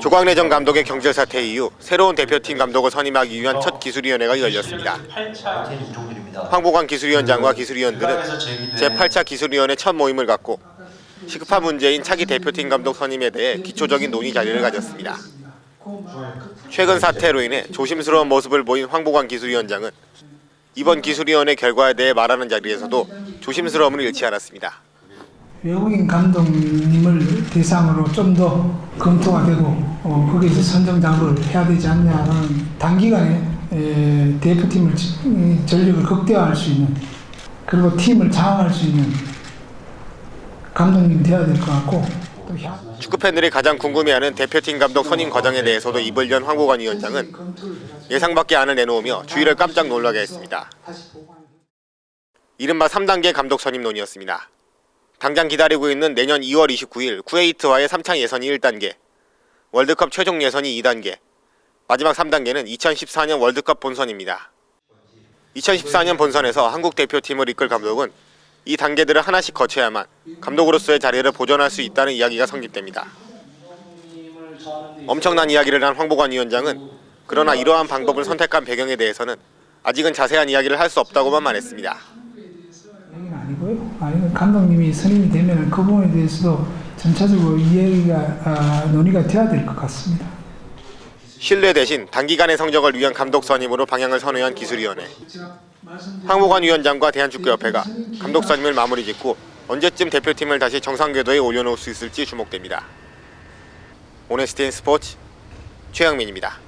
조광래 전 감독의 경질 사태 이후 새로운 대표팀 감독을 선임하기 위한 첫 기술위원회가 열렸습니다. 8차 인종들입니다. 황보관 기술위원장과 기술위원들은 제8차 기술위원회 첫 모임을 갖고 시급한 문제인 차기 대표팀 감독 선임에 대해 기초적인 논의 자리를 가졌습니다. 최근 사태로 인해 조심스러운 모습을 보인 황보관 기술위원장은 이번 기술위원회 결과에 대해 말하는 자리에서도 조심스러움을 잃지 않았습니다. 외국인 감독님을 대상으로 좀 더 검토가 되고 어, 거기에서 선정 작업을 해야 되지 않냐는 단기간에 에, 대표팀을 전력을 극대화할 수 있는 그리고 팀을 장악할 수 있는 감독님이 되어야 될 것 같고 축구 팬들이 가장 궁금해하는 대표팀 감독 선임 과정에 대해서도 연 황보관 위원장은 예상 밖의 안을 내놓으며 주위를 깜짝 놀라게 했습니다. 이른바 3단계 감독 선임 논의였습니다. 당장 기다리고 있는 내년 2월 29일 쿠웨이트와의 3차 예선이 1단계, 월드컵 최종 예선이 2단계, 마지막 3단계는 2014년 월드컵 본선입니다. 2014년 본선에서 한국 대표팀을 이끌 감독은 이 단계들을 하나씩 거쳐야만 감독으로서의 자리를 보존할 수 있다는 이야기가 성립됩니다. 엄청난 이야기를 한 황보관 위원장은 그러나 이러한 방법을 선택한 배경에 대해서는 아직은 자세한 이야기를 할 수 없다고만 말했습니다. 아니고요. 아니 감독님이 선임이 되면 그 부분에 대해서도 전체적으로 이야기가 아, 논의가 돼야 될 것 같습니다. 신뢰 대신 단기간의 성적을 위한 감독 선임으로 방향을 선회한 기술위원회. 황보관 위원장과 대한축구협회가 감독 선임을 마무리 짓고 언제쯤 대표팀을 다시 정상 궤도에 올려놓을 수 있을지 주목됩니다. 오네스티인 스포츠 최영민입니다.